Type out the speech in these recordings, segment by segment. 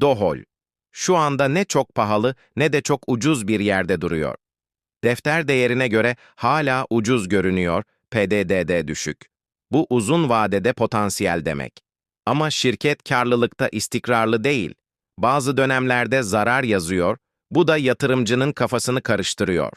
Dohol. Şu anda ne çok pahalı ne de çok ucuz bir yerde duruyor. Defter değerine göre hala ucuz görünüyor, PDD'de düşük. Bu uzun vadede potansiyel demek. Ama şirket karlılıkta istikrarlı değil. Bazı dönemlerde zarar yazıyor, bu da yatırımcının kafasını karıştırıyor.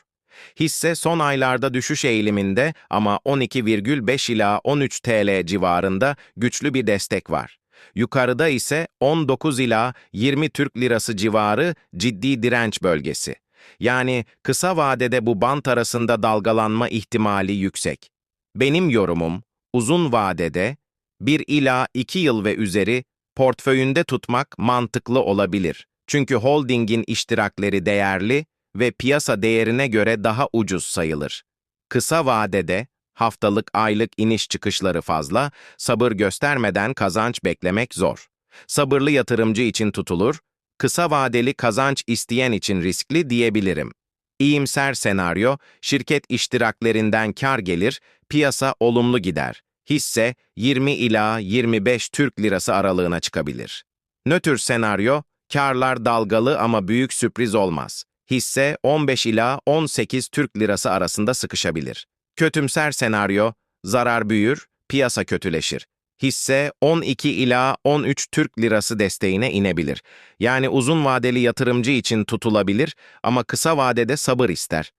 Hisse son aylarda düşüş eğiliminde ama 12,5 ila 13 TL civarında güçlü bir destek var. Yukarıda ise 19 ila 20 Türk Lirası civarı ciddi direnç bölgesi. Yani kısa vadede bu bant arasında dalgalanma ihtimali yüksek. Benim yorumum, uzun vadede 1 ila 2 yıl ve üzeri portföyünde tutmak mantıklı olabilir. Çünkü holdingin iştirakleri değerli ve piyasa değerine göre daha ucuz sayılır. Kısa vadede haftalık aylık iniş çıkışları fazla, sabır göstermeden kazanç beklemek zor. Sabırlı yatırımcı için tutulur, kısa vadeli kazanç isteyen için riskli diyebilirim. İyimser senaryo, şirket iştiraklerinden kar gelir, piyasa olumlu gider. Hisse 20 ila 25 Türk Lirası aralığına çıkabilir. Nötr senaryo, karlar dalgalı ama büyük sürpriz olmaz. Hisse 15 ila 18 Türk Lirası arasında sıkışabilir. Kötümser senaryo, zarar büyür, piyasa kötüleşir. Hisse 12 ila 13 Türk Lirası desteğine inebilir. Yani uzun vadeli yatırımcı için tutulabilir ama kısa vadede sabır ister.